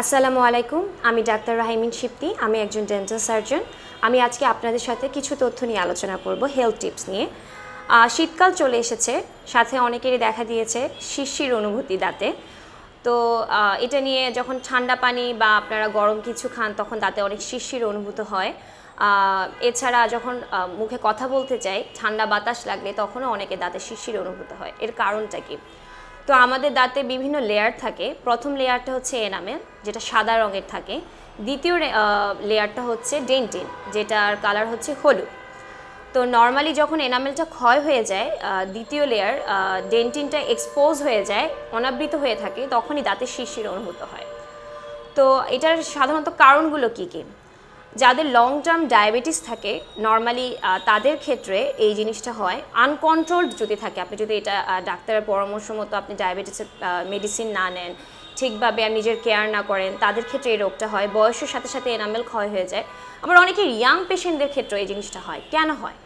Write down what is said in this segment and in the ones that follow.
আসসালামু আলাইকুম, আমি ডাক্তার রাহিমিন শিপ্তি, আমি একজন ডেন্টাল সার্জন আমি আজকে আপনাদের সাথে কিছু তথ্য নিয়ে আলোচনা করব হেলথ টিপস নিয়ে। শীতকাল চলে এসেছে, সাথে অনেকেরই দেখা দিয়েছে শিশির অনুভূতি দাঁতে তো এটা নিয়ে যখন ঠান্ডা পানি বা আপনারা গরম কিছু খান, তখন দাঁতে অনেক শিশির অনুভূত হয়। এছাড়া যখন মুখে কথা বলতে চাই, ঠান্ডা বাতাস লাগলে তখনও অনেকে দাঁতে শিশির অনুভূত হয়। এর কারণটা কি? তো আমাদের দাঁতে বিভিন্ন লেয়ার থাকে। প্রথম লেয়ারটা হচ্ছে এনামেল যেটা সাদা রঙের থাকে। দ্বিতীয় লেয়ারটা হচ্ছে ডেন্টিন যেটার কালার হচ্ছে হলুদ। তো নর্মালি যখন এনামেলটা ক্ষয় হয়ে যায় দ্বিতীয় লেয়ার ডেন্টিনটা এক্সপোজ হয়ে যায়, অনাবৃত হয়ে থাকে, তখনই দাঁতে শিশির অনুভূত হয়। তো এটার সাধারণত কারণগুলো কী কী? যাদের লং টার্ম ডায়াবেটিস থাকে নর্মালি তাদের ক্ষেত্রে এই জিনিসটা হয়। আনকন্ট্রোলড যদি থাকে, আপনি যদি এটা ডাক্তারের পরামর্শ মতো আপনি ডায়াবেটিসের মেডিসিন না নেন, ঠিকভাবে আর নিজের কেয়ার না করেন, তাদের ক্ষেত্রে এই রোগটা হয়। বয়সের সাথে সাথে এনামেল ক্ষয় হয়ে যায়। আবার অনেকে ইয়াং পেশেন্টদের ক্ষেত্রে এই জিনিসটা হয়। কেন হয়?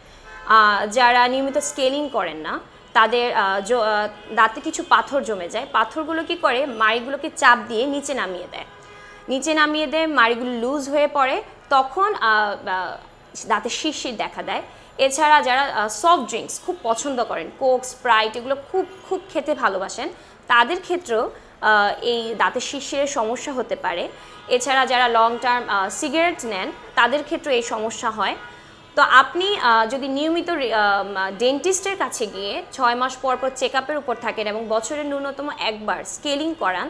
যারা নিয়মিত স্কেলিং করেন না, তাদের দাঁতে কিছু পাথর জমে যায়। পাথরগুলো কি করে? মাড়িগুলোকে চাপ দিয়ে নিচে নামিয়ে দেয়। নিচে নামিয়ে দেয়, মাড়িগুলো লুজ হয়ে পড়ে তখন দাঁতে শিরশির দেখা দেয়। এছাড়া যারা সফট ড্রিঙ্কস খুব পছন্দ করেন কোক স্প্রাইট এগুলো খুব খুব খেতে ভালোবাসেন, তাদের ক্ষেত্রেও এই দাঁতের শিরশিরের সমস্যা হতে পারে। এছাড়া যারা লং টার্ম সিগারেট নেন, তাদের ক্ষেত্রে এই সমস্যা হয়। তো আপনি যদি নিয়মিত ডেন্টিস্টের কাছে গিয়ে ছয় মাস পর পর চেক আপের উপর থাকেন এবং বছরের ন্যূনতম একবার স্কেলিং করান,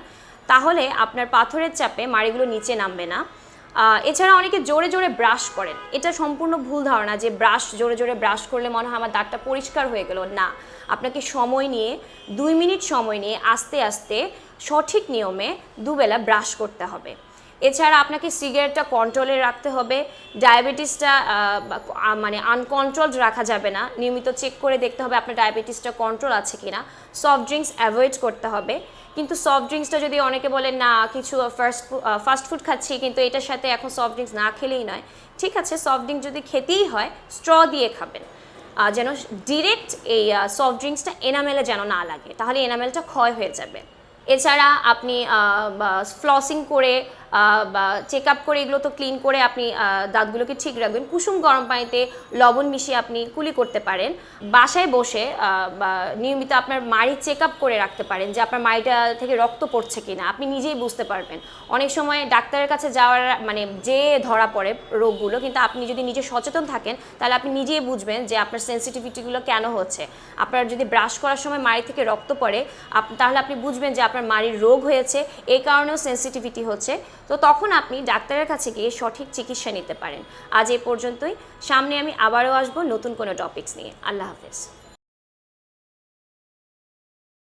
তাহলে আপনার পাথরের চাপে মাড়িগুলো নিচে নামবে না। এছাড়া অনেকে জোরে জোরে ব্রাশ করেন। এটা সম্পূর্ণ ভুল ধারণা যে ব্রাশ জোরে জোরে ব্রাশ করলে মনে হয় আমার দাঁতটা পরিষ্কার হয়ে গেল। না, আপনাকে সময় নিয়ে, দুই মিনিট সময় নিয়ে আস্তে আস্তে সঠিক নিয়মে দুবেলা ব্রাশ করতে হবে। এছাড়া আপনাকে সিগারেটটা কন্ট্রোলে রাখতে হবে। ডায়াবেটিসটা মানে আনকন্ট্রোলড রাখা যাবে না। নিয়মিত চেক করে দেখতে হবে আপনার ডায়াবেটিসটা কন্ট্রোল আছে কিনা। সফট ড্রিঙ্কস অ্যাভয়েড করতে হবে। কিন্তু সফট ড্রিঙ্কসটা যদি অনেকে বলেন না, কিছু ফার্স্ট ফাস্ট ফুড খাচ্ছি, কিন্তু এটার সাথে এখন সফট ড্রিঙ্কস না খেলেই নয়। ঠিক আছে সফট ড্রিঙ্ক যদি খেতেই হয় স্ট্র দিয়ে খাবেন। যেন ডিরেক্ট এই সফট ড্রিঙ্কসটা এনামেলে যেন না লাগে। তাহলে এনামেলটা ক্ষয় হয়ে যাবে। এছাড়া আপনি ফ্লসিং করে বা চেক আপ করে এগুলো তো ক্লিন করে আপনি দাঁতগুলোকে ঠিক রাখবেন। কুসুম গরম পানিতে লবণ মিশিয়ে আপনি কুলি করতে পারেন। বাসায় বসে নিয়মিত আপনার মাড়ি চেক আপ করে রাখতে পারেন যে আপনার মাড়িটা থেকে রক্ত পড়ছে কি না আপনি নিজেই বুঝতে পারবেন। অনেক সময় ডাক্তারের কাছে যাওয়ার মানে যে ধরা পড়ে রোগগুলো, কিন্তু আপনি যদি নিজে সচেতন থাকেন, তাহলে আপনি নিজেই বুঝবেন যে আপনার সেন্সিটিভিটিগুলো কেন হচ্ছে। আপনার যদি ব্রাশ করার সময় মাড়ি থেকে রক্ত পড়ে তাহলে আপনি বুঝবেন যে আপনার মাড়ির রোগ হয়েছে, এই কারণেও সেন্সিটিভিটি হচ্ছে। তো তখন আপনি ডাক্তারের কাছে গিয়ে সঠিক চিকিৎসা নিতে পারেন। আজ এ পর্যন্তই। সামনে আমি আবারও আসব নতুন কোনো টপিকস নিয়ে। আল্লাহ হাফেজ।